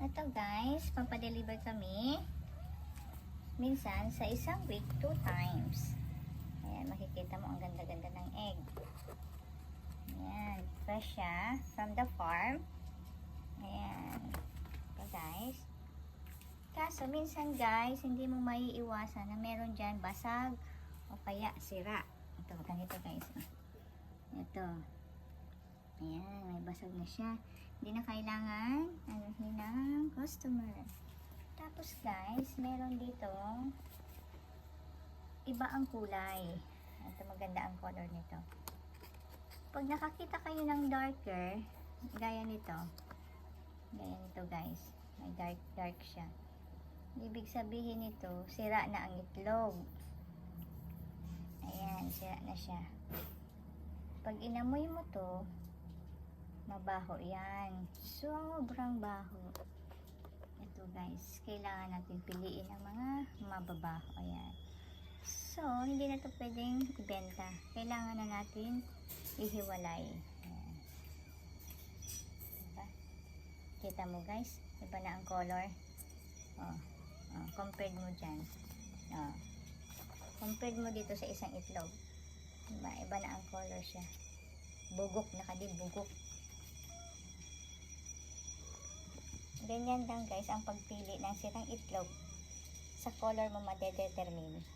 Ito guys, papadeliver kami. Minsan, sa isang week, two times. Ayan, makikita mo ang ganda-ganda ng egg. Ayan, fresh siya from the farm. Ayan. Ito guys. Kaso, minsan guys, hindi mo maiiwasan na meron dyan basag o kaya sira. Ito, ganito guys. Ito. Ayan, may basag na siya. Hindi na kailangan anuhin ng customer. Tapos guys, meron dito iba ang kulay. Ito maganda ang color nito. Pag nakakita kayo ng darker, gaya nito. Gaya nito guys. May dark dark siya. Ibig sabihin nito, sira na ang itlog. Ayan, sira na siya. Pag inamoy mo to, mabaho yan. Sobrang baho. Ito guys, kailangan natin piliin ang mga mababaho. Ayan. So, hindi na to pwedeng ibenta. Kailangan na natin ihiwalay. Diba? Kita mo guys, iba na ang color. Oh, oh, compared mo dyan. Oh. Compared mo dito sa isang itlog. Diba? Iba na ang color siya. Bugok, nakadibugok. Ganyan lang guys ang pagpili ng sirang itlog sa color mo madedetermine.